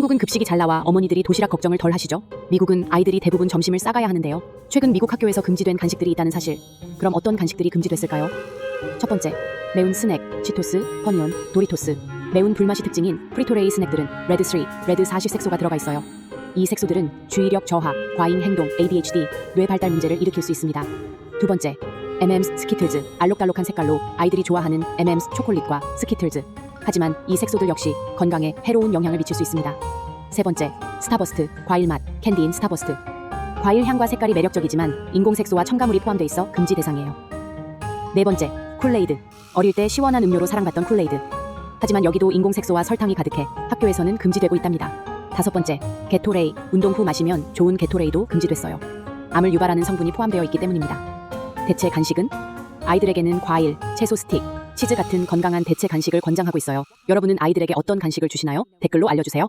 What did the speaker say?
한국은 급식이 잘 나와 어머니들이 도시락 걱정을 덜 하시죠? 미국은 아이들이 대부분 점심을 싸가야 하는데요. 최근 미국 학교에서 금지된 간식들이 있다는 사실. 그럼 어떤 간식들이 금지됐을까요? 첫 번째, 매운 스낵, 치토스, 허니온, 도리토스. 매운 불맛이 특징인 프리토레이 스낵들은 레드 3, 레드 40 색소가 들어가 있어요. 이 색소들은 주의력 저하, 과잉 행동, ADHD, 뇌 발달 문제를 일으킬 수 있습니다. 두 번째, M&M's 스키틀즈, 알록달록한 색깔로 아이들이 좋아하는 M&M's 초콜릿과 스키틀즈. 하지만 이 색소들 역시 건강에 해로운 영향을 미칠 수 있습니다. 세 번째, 스타버스트, 과일 맛, 캔디인 스타버스트. 과일 향과 색깔이 매력적이지만 인공 색소와 첨가물이 포함돼 있어 금지 대상이에요. 네 번째, 쿨레이드. 어릴 때 시원한 음료로 사랑받던 쿨레이드. 하지만 여기도 인공 색소와 설탕이 가득해 학교에서는 금지되고 있답니다. 다섯 번째, 게토레이. 운동 후 마시면 좋은 게토레이도 금지됐어요. 암을 유발하는 성분이 포함되어 있기 때문입니다. 대체 간식은? 아이들에게는 과일, 채소 스틱, 치즈 같은 건강한 대체 간식을 권장하고 있어요. 여러분은 아이들에게 어떤 간식을 주시나요? 댓글로 알려주세요.